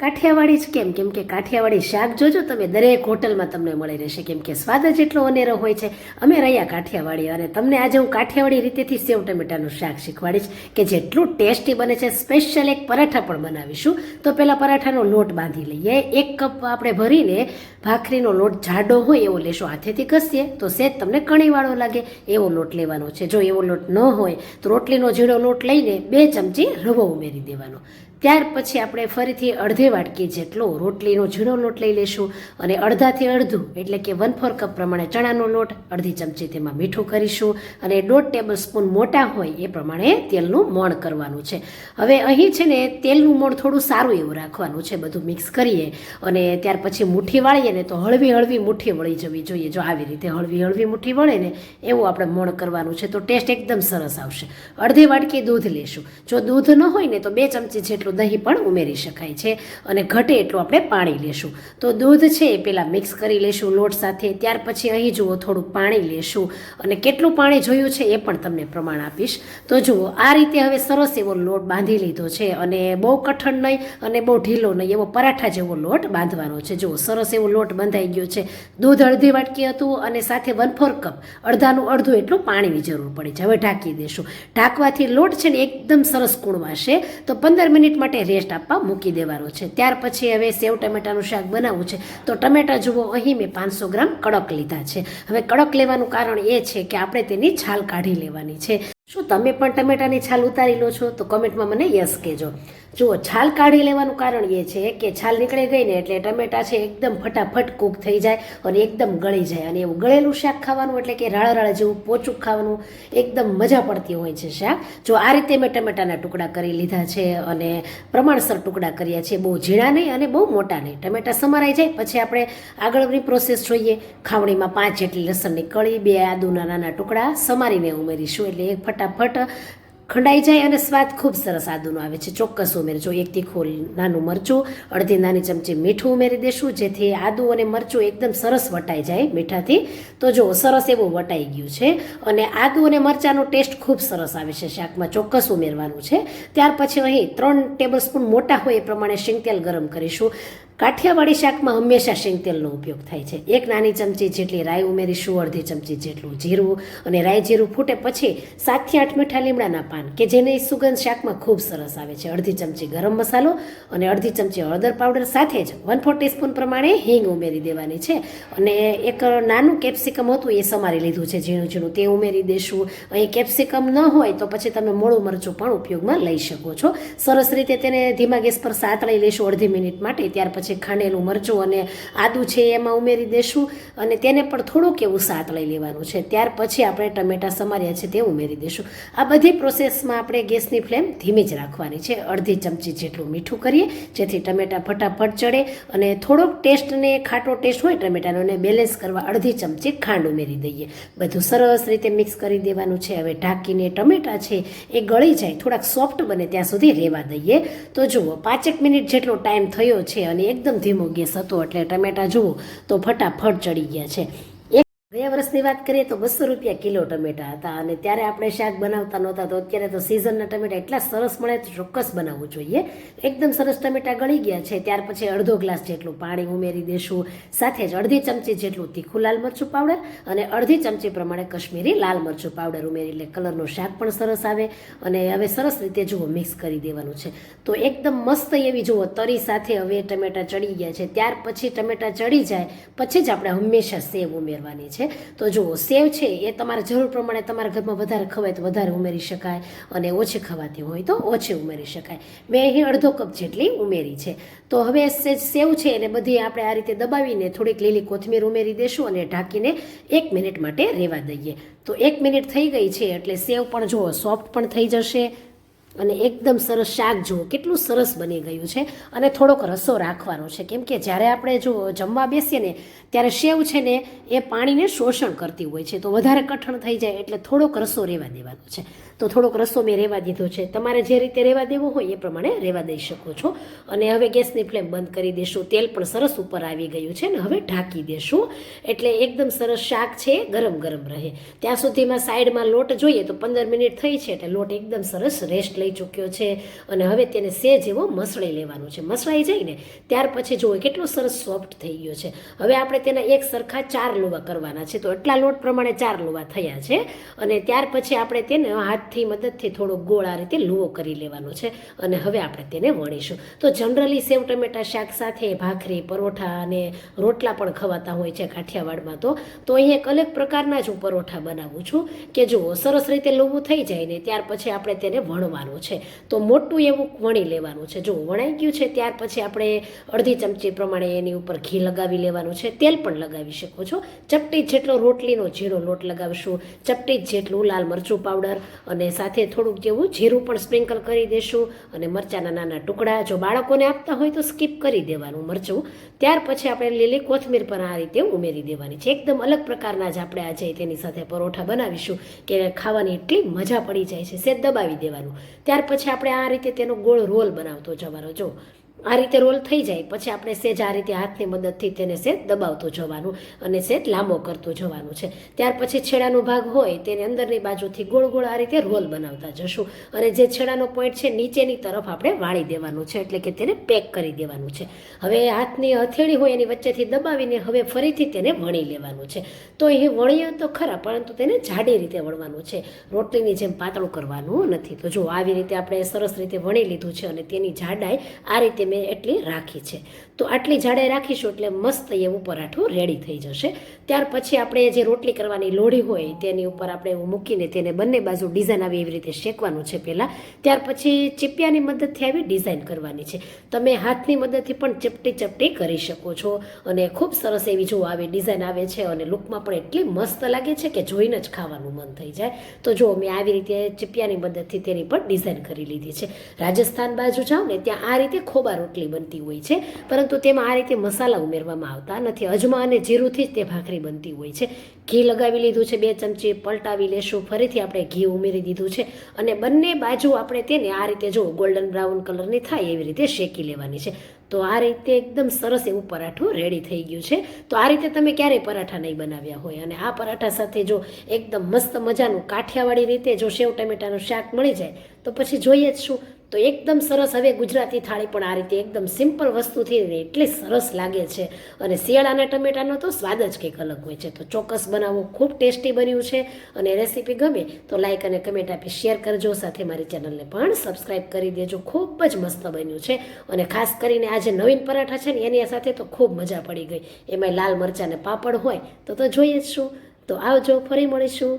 કાઠિયાવાડી જ કેમ? કેમ કે કાઠિયાવાડી શાક જોજો તમે, દરેક હોટલમાં તમને મળી રહેશે. કેમ કે સ્વાદ જ એટલો અનેરો હોય છે. અમે રહ્યા કાઠિયાવાડી અને તમને આજે હું કાઠિયાવાડી રીતેથી સેવ ટમેટાનું શાક શીખવાડીશ કે જેટલું ટેસ્ટી બને છે. સ્પેશિયલ એક પરાઠા પણ બનાવીશું. તો પહેલાં પરાઠાનો લોટ બાંધી લઈએ. એક કપ આપણે ભરીને ભાખરીનો લોટ જાડો હોય એવો લેશો, હાથેથી ઘસીએ તો સેજ તમને કણીવાળો લાગે. એવો લોટ લેવાનો છે. જો એવો લોટ ન હોય તો રોટલીનો ઝીણો લોટ લઈને બે ચમચી રવો ઉમેરી દેવાનો. ત્યાર પછી આપણે ફરીથી અડધે વાટકી જેટલો રોટલીનો ઝીણો લોટ લઈ લેશું અને અડધાથી અડધું, એટલે કે વન ફોર કપ પ્રમાણે ચણાનો લોટ, અડધી ચમચી તેમાં મીઠું કરીશું અને દોઢ ટેબલ સ્પૂન મોટા હોય એ પ્રમાણે તેલનું મોણ કરવાનું છે. હવે અહીં છે ને તેલનું મોણ થોડું સારું એવું રાખવાનું છે, બધું મિક્સ કરીએ અને ત્યાર પછી મુઠ્ઠી વાળીએ ને તો હળવી હળવી મુઠ્ઠી વળી જવી જોઈએ. જો આવી રીતે હળવી હળવી મુઠ્ઠી વળે ને એવું આપણે મોણ કરવાનું છે તો ટેસ્ટ એકદમ સરસ આવશે. અડધી વાટકી દૂધ લેશું જો દૂધ ન હોય ને તો બે ચમચી જેટલું દહીં પણ ઉમેરી શકાય છે અને ઘટે એટલું આપણે પાણી લેશું. તો દૂધ છે એ પહેલાં મિક્સ કરી લેશું લોટ સાથે, ત્યાર પછી અહીં જુઓ થોડું પાણી લેશું. અને કેટલું પાણી જોયું છે એ પણ તમને પ્રમાણ આપીશ. તો જુઓ, આ રીતે હવે સરસ એવો લોટ બાંધી લીધો છે અને બહુ કઠણ નહીં અને બહુ ઢીલો નહીં, એવો પરાઠા જેવો લોટ બાંધવાનો છે. જુઓ, સરસ એવો લોટ બંધાઈ ગયો છે. દૂધ અડધી વાટકી હતું અને સાથે વન ફોર કપ અડધાનું અડધું એટલું પાણીની જરૂર પડે છે. હવે ઢાંકી દેશું. ઢાંકવાથી લોટ છે ને એકદમ સરસ કૂણવાશે. તો પંદર મિનિટ માટે રેસ્ટ આપવા મૂકી દેવાનો છે. ત્યાર પછી હવે સેવ ટમેટાનું શાક બનાવવું છે. તો ટમેટા જુઓ, અહીં મેં પાંચસો ગ્રામ કડક લીધા છે. હવે કડક લેવાનું કારણ એ છે કે આપણે તેની છાલ કાઢી લેવાની છે. શું તમે પણ ટમેટાની છાલ ઉતારી લો છો? તો કમેન્ટમાં મને યસ કહેજો. જુઓ, છાલ કાઢી લેવાનું કારણ એ છે કે છાલ નીકળી ગઈ ને એટલે ટમેટા છે એકદમ ફટાફટ કૂક થઈ જાય અને એકદમ ગળી જાય. અને એવું ગળેલું શાક ખાવાનું એટલે કે રાળા રાળા જેવું પોચું ખાવાનું એકદમ મજા પડતી હોય છે શાક. જો આ રીતે મેં ટમેટાના ટુકડા કરી લીધા છે અને પ્રમાણસર ટુકડા કર્યા છે, બહુ ઝીણા નહીં અને બહુ મોટા નહીં. ટમેટા સમારાઈ જાય, પછી આપણે આગળની પ્રોસેસ જોઈએ. ખાવણીમાં પાંચ જેટલી લસણની કળી, બે આદુના નાના ટુકડા સમારીને ઉમેરીશું એટલે ફટાફટ ખંડાઈ જાય અને સ્વાદ ખૂબ સરસ આદુનો આવે છે. ચોક્કસ ઉમેરજો. એક તીખું નાનું મરચું, અડધી નાની ચમચી મીઠું ઉમેરી દેશું, જેથી આદુ અને મરચું એકદમ સરસ વટાઈ જાય મીઠાથી. તો જો સરસ એવું વટાઈ ગયું છે અને આદુ અને મરચાંનો ટેસ્ટ ખૂબ સરસ આવે છે શાકમાં, ચોક્કસ ઉમેરવાનું છે. ત્યાર પછી અહીં ત્રણ ટેબલ સ્પૂન મોટા હોય એ પ્રમાણે શેંગતેલ ગરમ કરીશું. કાઠિયાવાડી શાકમાં હંમેશા શેંગતેલનો ઉપયોગ થાય છે. એક નાની ચમચી જેટલી રાઈ ઉમેરીશું અડધી ચમચી જેટલું જીરું અને રાઈ જીરું ફૂટે પછી સાતથી આઠ મીઠા લીમડાના પાન કે જેની સુગંધ શાકમાં ખૂબ સરસ આવે છે. અડધી ચમચી ગરમ મસાલો અને અડધી ચમચી હળદર પાવડર સાથે જ વન ફોર ટીસ્પૂન પ્રમાણે હિંગ ઉમેરી દેવાની છે. અને એક નાનું કેપ્સિકમ હતું એ સમારી લીધું છે. ઝીણું ઝીણું તે ઉમેરી દેશું. અહીં કેપ્સિકમ ન હોય તો પછી તમે મોળું મરચું પણ ઉપયોગમાં લઈ શકો છો. સરસ રીતે તેને ધીમા ગેસ પર સાતળી લેશું અડધી મિનિટ માટે. ત્યાર પછી ખાંડેલું મરચું અને આદું છે એમાં ઉમેરી દેશું અને તેને પણ થોડુંક એવું સાત લઈ લેવાનું છે. ત્યાર પછી આપણે ટમેટા સમાર્યા છે તે ઉમેરી દેશું. આ બધી પ્રોસેસમાં આપણે ગેસની ફ્લેમ ધીમી જ રાખવાની છે. અડધી ચમચી જેટલું મીઠું કરીએ, જેથી ટમેટા ફટાફટ ચડે અને થોડોક ટેસ્ટને ખાટો ટેસ્ટ હોય ટમેટાનો એને બેલેન્સ કરવા અડધી ચમચી ખાંડ ઉમેરી દઈએ. બધું સરસ રીતે મિક્સ કરી દેવાનું છે. હવે ઢાંકીને ટમેટા છે એ ગળી જાય, થોડાક સોફ્ટ બને ત્યાં સુધી રહેવા દઈએ. તો જુઓ, પાંચેક મિનિટ જેટલો ટાઈમ થયો છે અને એકદમ ધીમો ગેસ હતો એટલે ટમેટા જુઓ તો ફટાફટ ચડી ગયા છે. ગયા વર્ષની વાત કરીએ તો બસો રૂપિયા કિલો ટમેટા હતા અને ત્યારે આપણે શાક બનાવતા નહોતા તો અત્યારે તો સિઝનના ટમેટા એટલા સરસ મળે તો ચોક્કસ બનાવવું જોઈએ. એકદમ સરસ ટમેટા ગળી ગયા છે. ત્યાર પછી અડધો ગ્લાસ જેટલું પાણી ઉમેરી દેશું. સાથે જ અડધી ચમચી જેટલું તીખું લાલ મરચું પાવડર અને અડધી ચમચી પ્રમાણે કશ્મીરી લાલ મરચું પાવડર ઉમેરી એટલે કલરનું શાક પણ સરસ આવે અને હવે સરસ રીતે જુઓ મિક્સ કરી દેવાનું છે. તો એકદમ મસ્ત એવી જુઓ, તરી સાથે હવે ટમેટા ચડી ગયા છે. ત્યાર પછી ટમેટા ચડી જાય, પછી જ આપણે હંમેશા સેવ ઉમેરવાની છે. તો જુઓ સેવ છે, એ તમારા જરૂર પ્રમાણે તમારા ઘરમાં વધારે ખવાય તો વધારે ઉમેરી શકાય અને ઓછી ખવાતી હોય તો ઓછી ઉમેરી શકાય. મેં અહીં અડધો કપ જેટલી ઉમેરી છે. તો હવે સેવ છે, એને બધી આપણે આ રીતે દબાવીને થોડીક લીલી કોથમીર ઉમેરી દેશું અને ઢાંકીને એક મિનિટ માટે રહેવા દઈએ. તો એક મિનિટ થઈ ગઈ છે, એટલે સેવ પણ જુઓ, સોફ્ટ પણ થઈ જશે. અને એકદમ સરસ શાક જુઓ, કેટલું સરસ બની ગયું છે. અને થોડોક રસો રાખવાનો છે. કેમ કે જ્યારે આપણે જો જમવા બેસીએ ને, ત્યારે સેવ છે ને, એ પાણીને શોષણ કરતી હોય છે. તો વધારે કઠણ થઈ જાય એટલે થોડોક રસો રહેવા દેવાનો છે. તો થોડોક રસો મેં રહેવા દીધો છે. તમારે જે રીતે રહેવા દેવો હોય એ પ્રમાણે રહેવા દઈ શકો છો. અને હવે ગેસની ફ્લેમ બંધ કરી દેશું. તેલ પણ સરસ ઉપર આવી ગયું છે ને હવે ઢાંકી દેશું. એટલે એકદમ સરસ શાક છે, ગરમ ગરમ રહે. ત્યાં સુધીમાં સાઈડમાં લોટ જોઈએ તો પંદર મિનિટ થઈ છે એટલે લોટ એકદમ સરસ રેસ્ટ લઈ ચૂક્યો છે. અને હવે તેને સેજ એવો મસળી લેવાનો છે. મસળાઈ જાય ને ત્યાર પછી જુઓ કેટલો સરસ સોફ્ટ થઈ ગયો છે. હવે આપણે તેના એક સરખા ચાર લુવા કરવાના છે. તો એટલા લોટ પ્રમાણે ચાર લોવા થયા છે. અને ત્યાર પછી આપણે તેને હાથથી મદદથી થોડો ગોળ આ રીતે લુવો કરી લેવાનો છે અને હવે આપણે તેને વણીશું. તો જનરલી સેવ, ટમેટા, શાક સાથે ભાખરી, પરોઠા અને રોટલા પણ ખવાતા હોય છે કાઠિયાવાડમાં તો. તો અહીં એક અલગ પ્રકારના જ હું પરોઠા બનાવું છું કે જુઓ, સરસ રીતે લુવું થઈ જાય ને ત્યાર પછી આપણે તેને વણવાનું છે. તો મોટું એવું વણી લેવાનું છે. જો વણાઈ ગયું છે ત્યાર પછી આપણે અડધી ચમચી પ્રમાણે એની ઉપર ઘી લગાવી લેવાનું છે. તેલ પણ લગાવી શકો છો. ચપટી જેટલો રોટલીનો જીરો લોટ લગાવશું. ચપટી જેટલું લાલ મરચું પાવડર અને સાથે થોડુંક જેવું જીરું પણ સ્પ્રિંકલ કરી દેશું અને મરચાંના નાના ટુકડા જો બાળકોને આપતા હોય તો સ્કીપ કરી દેવાનું મરચું. ત્યાર પછી આપણે લીલી કોથમીર પણ આ રીતે ઉમેરી દેવાની છે. એકદમ અલગ પ્રકારના જ આપણે આજે તેની સાથે પરોઠા બનાવીશું કે ખાવાની એટલી મજા પડી જાય છે. સેજ દબાવી દેવાનું. ત્યાર પછી આપણે આ રીતે તેનો ગોળ રોલ બનાવતો જવાનો. જો આ રીતે રોલ થઈ જાય. પછી આપણે સેજ આ રીતે હાથની મદદથી તેને સેજ દબાવતો જવાનું અને સેજ લાંબો કરતો જવાનું છે. ત્યાર પછી છેડાનો ભાગ હોય તેને અંદરની બાજુથી ગોળ ગોળ આ રીતે રોલ બનાવતા જશું. અને જે છેડાનો પોઈન્ટ છે નીચેની તરફ આપણે વાળી દેવાનું છે. એટલે કે તેને પેક કરી દેવાનું છે. હવે હાથની હથેળી હોય એની વચ્ચેથી દબાવીને હવે ફરીથી તેને વણી લેવાનું છે. તો એ વણીએ તો ખરા, પરંતુ તેને જાડી રીતે વણવાનું છે. રોટલીની જેમ પાતળું કરવાનું નથી. તો જો આવી રીતે આપણે સરસ રીતે વણી લીધું છે અને તેની જાડાઈ આ રીતે મેં એટલી રાખી છે. તો આટલી જાડાઈ રાખીશું એટલે મસ્ત એવું પરાઠું રેડી થઈ જશે. ત્યાર પછી આપણે જે રોટલી કરવાની લોઢી હોય તેની ઉપર આપણે એવું મૂકીને તેને બંને બાજુ ડિઝાઇન આવી એવી રીતે શેકવાનું છે પહેલાં. ત્યાર પછી ચીપિયાની મદદથી આવી ડિઝાઇન કરવાની છે. તમે હાથની મદદથી પણ ચપટી ચપટી કરી શકો છો અને ખૂબ સરસ એવી જો આવી ડિઝાઇન આવે છે અને લુકમાં પણ એટલી મસ્ત લાગે છે કે જોઈને જ ખાવાનું મન થઈ જાય. તો જો મેં આવી રીતે ચીપિયાની મદદથી તેની પણ ડિઝાઇન કરી લીધી છે. રાજસ્થાન બાજુ જાઓ ને ત્યાં આ રીતે ખોબા રોટલી બનતી હોય છે. પરંતુ તેમાં આ રીતે મસાલા ઉમેરવામાં આવતા નથી. અજમા અને જીરુંથી જ તે ભાખરી બનતી હોય છે. ઘી લગાવી લીધું છે, બે ચમચી પલટાવી લેશું. ફરીથી આપણે ઘી ઉમેરી દીધું છે અને બંને બાજુ આપણે તેને આ રીતે જો ગોલ્ડન બ્રાઉન કલરની થાય એવી રીતે શેકી લેવાની છે. તો આ રીતે એકદમ સરસ એવું પરાઠું રેડી થઈ ગયું છે. તો આ રીતે તમે ક્યારેય પરાઠા નહીં બનાવ્યા હોય. અને આ પરાઠા સાથે જો એકદમ મસ્ત મજાનું કાઠિયાવાડી રીતે જો સેવ ટમેટાનું શાક મળી જાય, તો પછી જોઈએ જ શું. તો એકદમ સરસ હવે ગુજરાતી થાળી પણ આ રીતે એકદમ સિમ્પલ વસ્તુથી એટલી સરસ લાગે છે. અને શિયાળાના ટમેટાનો તો સ્વાદ જ કંઈક અલગ હોય છે. તો ચોક્કસ બનાવવો ખૂબ ટેસ્ટી બન્યું છે અને રેસીપી ગમે તો લાઇક અને કમેન્ટ આપી શેર કરજો. સાથે મારી ચેનલને પણ સબસ્ક્રાઈબ કરી દેજો. ખૂબ જ મસ્ત બન્યું છે અને ખાસ કરીને આ જે નવીન પરાઠા છે ને એની સાથે તો ખૂબ મજા પડી ગઈ. એમાં લાલ મરચાં ને પાપડ હોય તો તો જોઈએ જ શું. તો આવજો, ફરી મળીશું.